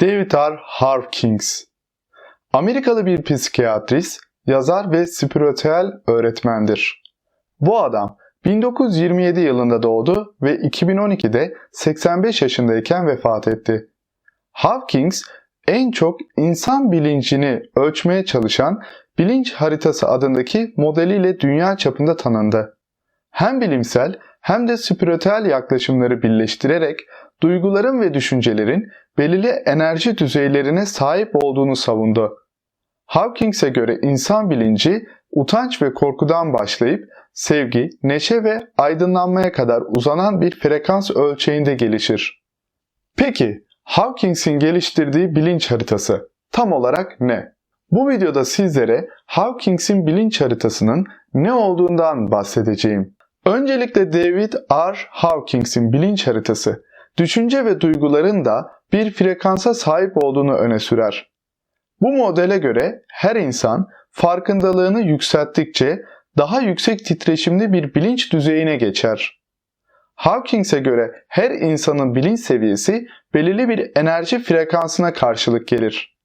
David R. Hawkins Amerikalı bir psikiyatrist, yazar ve spiritüel öğretmendir. Bu adam 1927 yılında doğdu ve 2012'de 85 yaşındayken vefat etti. Hawkins en çok insan bilincini ölçmeye çalışan bilinç haritası adındaki modeliyle dünya çapında tanındı. Hem bilimsel hem de spiritüel yaklaşımları birleştirerek duyguların ve düşüncelerin belirli enerji düzeylerine sahip olduğunu savundu. Hawkins'e göre insan bilinci utanç ve korkudan başlayıp sevgi, neşe ve aydınlanmaya kadar uzanan bir frekans ölçeğinde gelişir. Peki, Hawkins'in geliştirdiği bilinç haritası tam olarak ne? Bu videoda sizlere Hawkins'in bilinç haritasının ne olduğundan bahsedeceğim. Öncelikle David R. Hawkins'in bilinç haritası, düşünce ve duyguların da bir frekansa sahip olduğunu öne sürer. Bu modele göre her insan farkındalığını yükselttikçe daha yüksek titreşimli bir bilinç düzeyine geçer. Hawkins'e göre her insanın bilinç seviyesi belirli bir enerji frekansına karşılık gelir.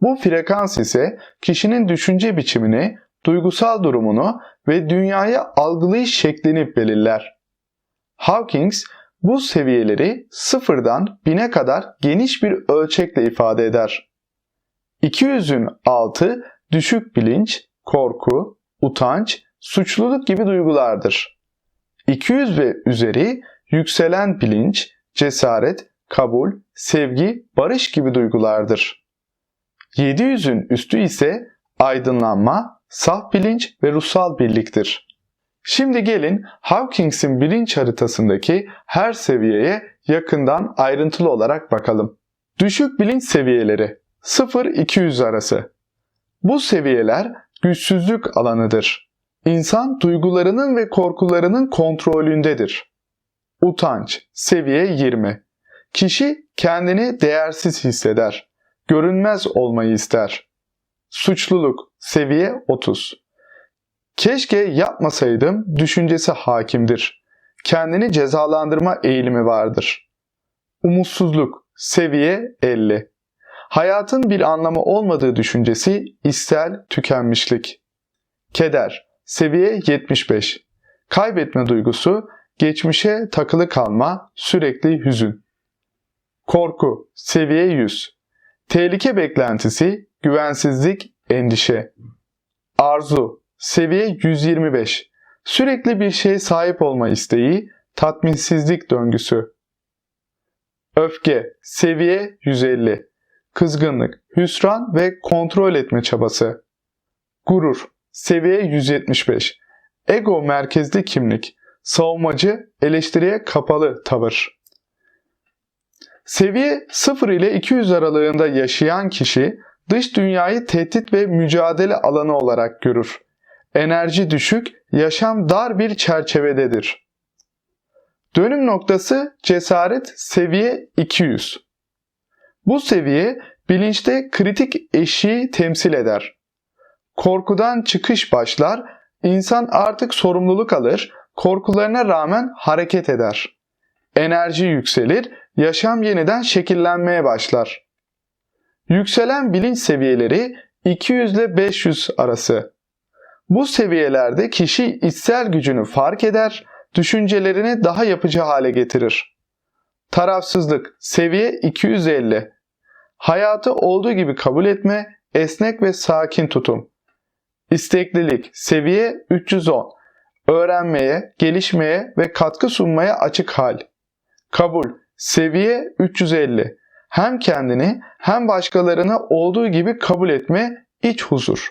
Bu frekans ise kişinin düşünce biçimini, duygusal durumunu ve dünyayı algılayış şeklini belirler. Hawkins bu seviyeleri sıfırdan bine kadar geniş bir ölçekle ifade eder. 200'ün altı düşük bilinç, korku, utanç, suçluluk gibi duygulardır. 200 ve üzeri yükselen bilinç, cesaret, kabul, sevgi, barış gibi duygulardır. 700'ün üstü ise aydınlanma, saf bilinç ve ruhsal birliktir. Şimdi gelin Hawkins'in bilinç haritasındaki her seviyeye yakından ayrıntılı olarak bakalım. Düşük bilinç seviyeleri 0-200 arası. Bu seviyeler güçsüzlük alanıdır. İnsan duygularının ve korkularının kontrolündedir. Utanç seviye 20. Kişi kendini değersiz hisseder. Görünmez olmayı ister. Suçluluk seviye 30. Keşke yapmasaydım düşüncesi hakimdir. Kendini cezalandırma eğilimi vardır. Umutsuzluk seviye 50. Hayatın bir anlamı olmadığı düşüncesi istel tükenmişlik. Keder seviye 75. Kaybetme duygusu, geçmişe takılı kalma, sürekli hüzün. Korku seviye 100. Tehlike beklentisi, güvensizlik, endişe. Arzu seviye 125. Sürekli bir şeye sahip olma isteği, tatminsizlik döngüsü. Öfke seviye 150 kızgınlık, hüsran ve kontrol etme çabası. Gurur, seviye 175. Ego merkezli kimlik, savunmacı, eleştiriye kapalı tavır. Seviye 0 ile 200 aralığında yaşayan kişi dış dünyayı tehdit ve mücadele alanı olarak görür. Enerji düşük, yaşam dar bir çerçevededir. Dönüm noktası cesaret seviye 200. Bu seviye bilinçte kritik eşiği temsil eder. Korkudan çıkış başlar, insan artık sorumluluk alır, korkularına rağmen hareket eder. Enerji yükselir, yaşam yeniden şekillenmeye başlar. Yükselen bilinç seviyeleri 200 ile 500 arası. Bu seviyelerde kişi içsel gücünü fark eder, düşüncelerini daha yapıcı hale getirir. Tarafsızlık seviye 250 Hayatı olduğu gibi kabul etme, esnek ve sakin tutum. İsteklilik seviye 310. Öğrenmeye, gelişmeye ve katkı sunmaya açık hal. Kabul seviye 350. Hem kendini hem başkalarını olduğu gibi kabul etme, iç huzur.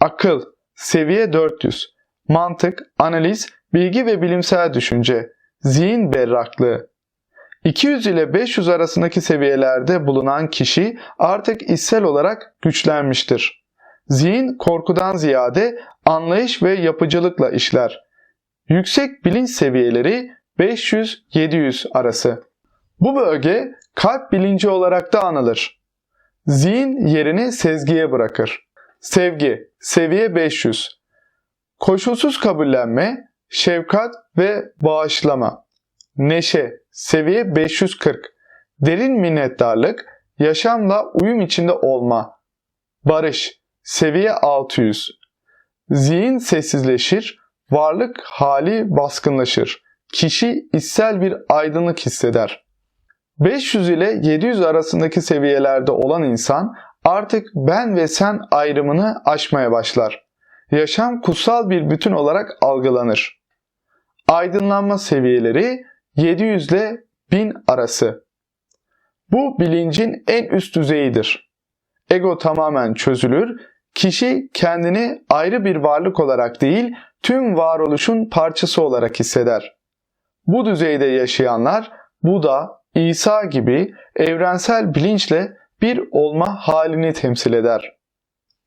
Akıl seviye 400. Mantık, analiz, bilgi ve bilimsel düşünce. Zihin berraklığı. 200 ile 500 arasındaki seviyelerde bulunan kişi artık içsel olarak güçlenmiştir. Zihin korkudan ziyade anlayış ve yapıcılıkla işler. Yüksek bilinç seviyeleri 500-700 arası. Bu bölge kalp bilinci olarak da anılır. Zihin yerini sezgiye bırakır. Sevgi, seviye 500. Koşulsuz kabullenme, şefkat ve bağışlama. Neşe, seviye 540. Derin minnettarlık, yaşamla uyum içinde olma. Barış, seviye 600. Zihin sessizleşir, varlık hali baskınlaşır. Kişi içsel bir aydınlık hisseder. 500 ile 700 arasındaki seviyelerde olan insan artık ben ve sen ayrımını aşmaya başlar. Yaşam kutsal bir bütün olarak algılanır. Aydınlanma seviyeleri 700 ile 1000 arası. Bu bilincin en üst düzeyidir. Ego tamamen çözülür, kişi kendini ayrı bir varlık olarak değil, tüm varoluşun parçası olarak hisseder. Bu düzeyde yaşayanlar Buda, İsa gibi evrensel bilinçle bir olma halini temsil eder.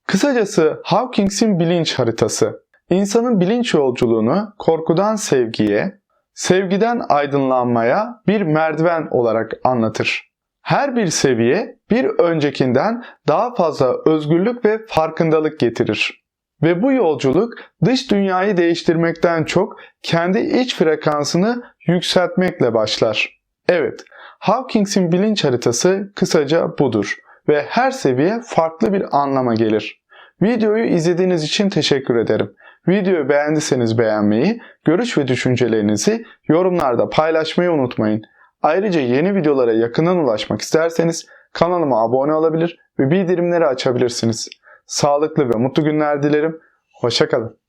Kısacası Hawkings'in bilinç haritası, insanın bilinç yolculuğunu korkudan sevgiye, sevgiden aydınlanmaya bir merdiven olarak anlatır. Her bir seviye bir öncekinden daha fazla özgürlük ve farkındalık getirir. Ve bu yolculuk dış dünyayı değiştirmekten çok kendi iç frekansını yükseltmekle başlar. Evet, Hawkings'in bilinç haritası kısaca budur ve her seviye farklı bir anlama gelir. Videoyu izlediğiniz için teşekkür ederim. Videoyu beğendiyseniz beğenmeyi, görüş ve düşüncelerinizi yorumlarda paylaşmayı unutmayın. Ayrıca yeni videolara yakından ulaşmak isterseniz kanalıma abone olabilir ve bildirimleri açabilirsiniz. Sağlıklı ve mutlu günler dilerim. Hoşçakalın.